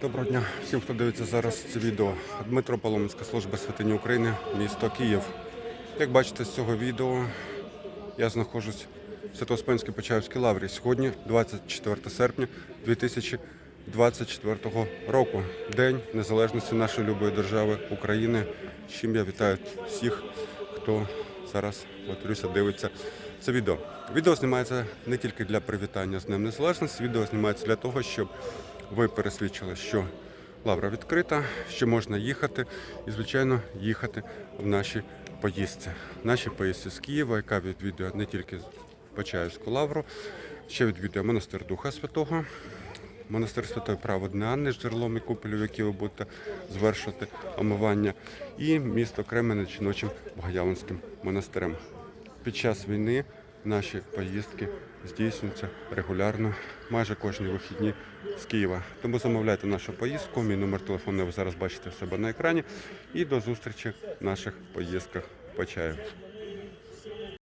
Доброго дня всім, хто дивиться зараз це відео. Дмитро Паломницька служба святині України, місто Київ. Як бачите з цього відео, я знаходжусь в Свято-Успенській Почаївській лаврі. Сьогодні 24 серпня 2024 року, День Незалежності нашої любої держави України. З чим я вітаю всіх, хто зараз повторюся, дивиться це відео. Відео знімається не тільки для привітання з Днем Незалежності, відео знімається для того, щоб ви пересвідчили, що лавра відкрита, що можна їхати і, звичайно, їхати в наші поїздці. В нашій поїздці з Києва, яка відвідує не тільки Почаївську лавру, ще відвідує монастир Духа Святого, монастир Святої Праведної Анни з джерелом і купелю, в якій ви будете звершувати омивання, і місто Кременець жіночим Богоявленським монастирем. Під час війни наші поїздки здійснюються регулярно, майже кожні вихідні з Києва. Тому замовляйте нашу поїздку. Мій номер телефону ви зараз бачите в себе на екрані. І до зустрічі в наших поїздках по чаю.